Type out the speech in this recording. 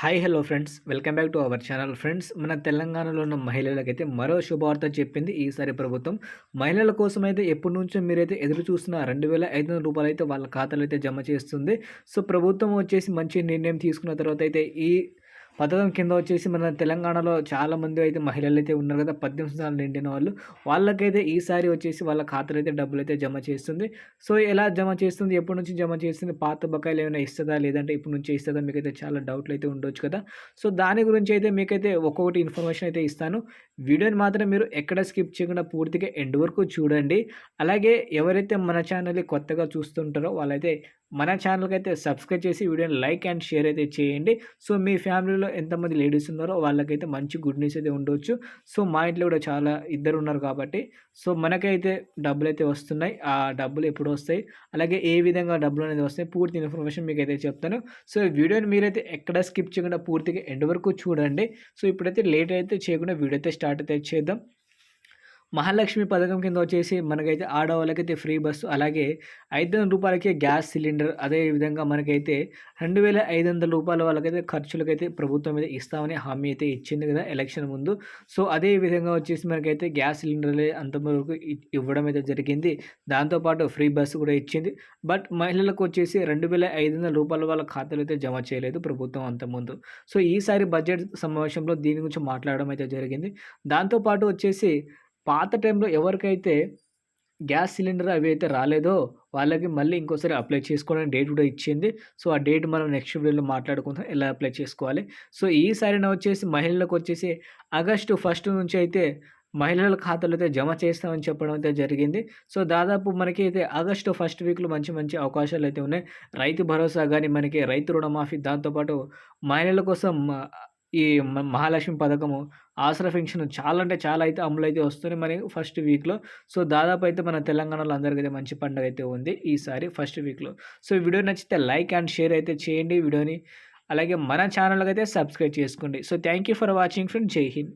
Hi hello friends welcome back to our channel friends మన తెలంగాణలో ఉన్న మహిళలకైతే మరో శుభవార్త చెప్పింది ఈసారి ప్రభుత్వం. మహిళల కోసం అయితే ఎప్పటి నుంచో మీరైతే ఎదురు చూస్తున్న రెండు వేల ఐదు వందల రూపాయలు అయితే వాళ్ళ ఖాతాలో అయితే జమ చేస్తుంది. సో ప్రభుత్వం వచ్చేసి మంచి నిర్ణయం తీసుకున్న తర్వాత అయితే ఈ పథకం కింద వచ్చేసి మన తెలంగాణలో చాలామంది అయితే మహిళలు అయితే ఉన్నారు కదా పద్దెనిమిది సంవత్సరాలు నిండిన వాళ్ళు. వాళ్ళకైతే ఈసారి వచ్చేసి వాళ్ళ ఖాతాలో అయితే డబ్బులు అయితే జమ చేస్తుంది. సో ఎలా జమ చేస్తుంది? ఎప్పటి నుంచి జమ చేస్తుంది? పాత బకాయిలు ఏమైనా ఇస్తుందా? లేదంటే ఇప్పటి నుంచి ఇస్తుందా? మీకైతే చాలా డౌట్లు అయితే ఉండొచ్చు కదా. సో దాని గురించి అయితే మీకైతే ఒక్కొక్కటి ఇన్ఫర్మేషన్ అయితే ఇస్తాను. వీడియోని మాత్రం మీరు ఎక్కడ స్కిప్ చేయకుండా పూర్తిగా ఎండ్ వరకు చూడండి. అలాగే ఎవరైతే మన ఛానల్ని కొత్తగా చూస్తుంటారో వాళ్ళైతే మన ఛానల్కి అయితే సబ్స్క్రైబ్ చేసి వీడియోని లైక్ అండ్ షేర్ అయితే చేయండి. సో మీ ఫ్యామిలీలో ఎంతమంది లేడీస్ ఉన్నారో వాళ్ళకైతే మంచి గుడ్ న్యూస్ అయితే ఉండవచ్చు సో మా ఇంట్లో కూడా చాలా ఇద్దరు ఉన్నారు కాబట్టి. సో మనకైతే డబ్బులు అయితే వస్తున్నాయి. ఆ డబ్బులు ఎప్పుడు వస్తాయి? అలాగే ఏ విధంగా డబ్బులు అనేది వస్తాయి? పూర్తి ఇన్ఫర్మేషన్ మీకు అయితే చెప్తాను. సో వీడియోని మీరైతే ఎక్కడ స్కిప్ చేయకుండా పూర్తిగా ఎండ్ వరకు చూడండి. సో ఇప్పుడైతే లేట్ అయితే చేయకుండా వీడియో అయితే స్టార్ట్ అయితే చేద్దాం. మహాలక్ష్మి పథకం కింద వచ్చేసి మనకైతే ఆడవాళ్ళకైతే ఫ్రీ బస్సు అలాగే ఐదు వందల రూపాయలకే గ్యాస్ సిలిండర్ అదే విధంగా మనకైతే రెండు వేల ఐదు వందల రూపాయల వాళ్ళకైతే ఖర్చులకైతే ప్రభుత్వం మీద ఇస్తామని హామీ అయితే ఇచ్చింది కదా ఎలక్షన్ ముందు. సో అదే విధంగా వచ్చేసి మనకైతే గ్యాస్ సిలిండర్లే అంతవరకు ఇవ్వడం అయితే జరిగింది. దాంతోపాటు ఫ్రీ బస్సు కూడా ఇచ్చింది. బట్ మహిళలకు వచ్చేసి రెండు వేల ఐదు వందల రూపాయల వాళ్ళ ఖాతాలు అయితే జమ చేయలేదు ప్రభుత్వం అంతకుముందు సో ఈసారి బడ్జెట్ సమావేశంలో దీని గురించి మాట్లాడడం అయితే జరిగింది. దాంతోపాటు వచ్చేసి పాత టైంలో ఎవరికైతే గ్యాస్ సిలిండర్ అవి అయితే రాలేదో వాళ్ళకి మళ్ళీ ఇంకోసారి అప్లై చేసుకోవడానికి డేట్ కూడా ఇచ్చింది. సో ఆ డేట్ మనం నెక్స్ట్ వీడియోలో మాట్లాడుకుందాం ఎలా అప్లై చేసుకోవాలి. సో ఈసారి వచ్చేసి మహిళలకు వచ్చేసి ఆగస్టు ఫస్ట్ నుంచి అయితే మహిళల ఖాతాలో అయితే జమ చేస్తామని చెప్పడం అయితే జరిగింది. సో దాదాపు మనకి అయితే ఆగస్టు ఫస్ట్ వీక్లో మంచి మంచి అవకాశాలు అయితే ఉన్నాయి. రైతు భరోసా కానీ మనకి రైతు రుణమాఫీ దాంతోపాటు మహిళల కోసం ఈ మహాలక్ష్మి పథకము ఆసరా పెన్షన్ చాలా అంటే చాలా అయితే అమలు అయితే వస్తుంది మరి ఫస్ట్ వీక్లో. సో దాదాపు అయితే మన తెలంగాణలో అందరికైతే మంచి పండుగ అయితే ఉంది ఈసారి ఫస్ట్ వీక్లో. సో వీడియో నచ్చితే లైక్ అండ్ షేర్ అయితే చేయండి వీడియోని. అలాగే మన ఛానల్కి అయితే సబ్స్క్రైబ్ చేసుకోండి. So thank you for watching friend Jai Hind.